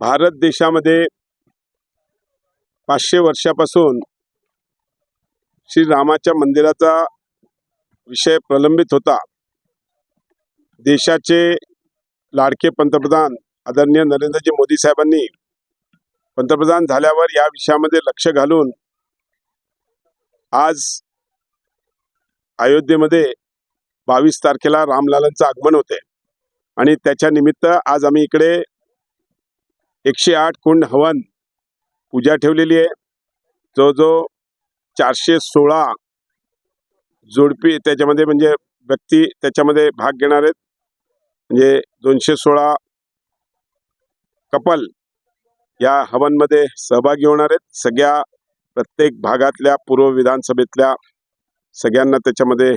भारत देशामध्ये पाचशे वर्षापासून श्री रामाच्या मंदिराचा विषय प्रलंबित होता. देशाचे लाडके पंतप्रधान आदरणीय नरेंद्रजी मोदी साहेबांनी पंतप्रधान झाल्यावर या विषयामध्ये लक्ष घालून आज अयोध्येमध्ये बावीस तारखेला रामलालांचं आगमन होते. आणि त्याच्या निमित्त आज आम्ही इकडे एकशे आठ कुंड हवन पूजा ठेवलेली आहे. जो जो चारशे सोळा जोडपी त्याच्यामध्ये म्हणजे व्यक्ती त्याच्यामध्ये भाग घेणार आहेत. म्हणजे दोनशे सोळा कपल या हवनमध्ये सहभागी होणार आहेत. सगळ्या प्रत्येक भागातल्या पूर्व विधानसभेतल्या सगळ्यांना त्याच्यामध्ये